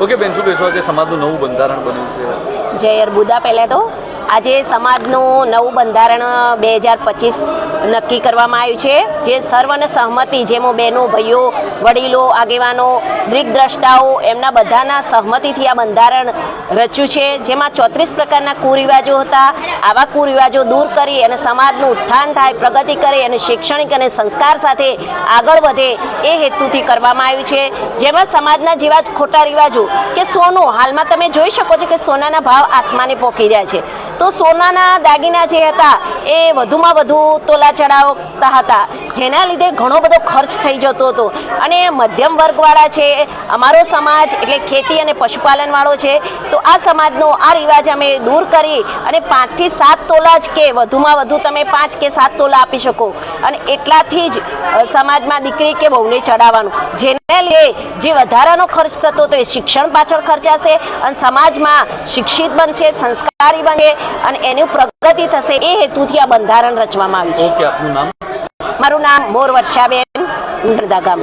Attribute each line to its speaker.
Speaker 1: Okay, બેન, શું કહેશો? આજે સમાજનું નવું બંધારણ બન્યું છે.
Speaker 2: જય અરબુદા પહેલાં તો. આજે સમાજનું નવું બંધારણ, બે હજાર પચીસ નક્કી કરવામાં આવ્યું છે. જે સર્વને સહમતિ જેમાં બહેનો, ભાઈઓ, વડીલો, આગેવાનો દ્રષ્ટાઓ એમના બધાના સહમતિથી આ બંધારણ રચ્યું છે. જેમાં ચોત્રીસ પ્રકારના કુરિવાજો હતા. આવા કુરિવાજો દૂર કરી અને સમાજનું ઉત્થાન થાય, પ્રગતિ કરે અને શૈક્ષણિક અને સંસ્કાર સાથે આગળ વધે એ હેતુથી કરવામાં આવ્યું છે. જેમાં સમાજના જેવા જ ખોટા રિવાજો કે સોનું, હાલમાં તમે જોઈ શકો છો કે સોનાના ભાવ આસમાને પહોંચી રહ્યા છે. તો સોનાના દાગીના જે હતા, એ વધુમાં વધુ તોલા ચડાવતા હતા. જેના લીધે ઘણો બધો ખર્ચ થઈ જતો હતો. અને મધ્યમ વર્ગવાળા છે, અમારો સમાજ એટલે ખેતી અને પશુપાલનવાળો છે, તો આ સમાજનો આ રિવાજ અમે દૂર કરી અને પાંચથી સાત તોલા જ કે વધુમાં વધુ તમે પાંચ કે સાત તોલા આપી શકો. અને એટલાથી જ સમાજમાં દીકરી કે બહુને ચડાવવાનું. જેને લીધે જે વધારાનો ખર્ચ થતો તો એ શિક્ષણ પાછળ ખર્ચાશે અને સમાજમાં શિક્ષિત બનશે, સંસ્કારી બનશે અને એની પ્રગતિ થશે એ હેતુથી આ બંધારણ રચવામાં આવ્યું છે. મારું નામ મોર વર્ષાબેન ગામ.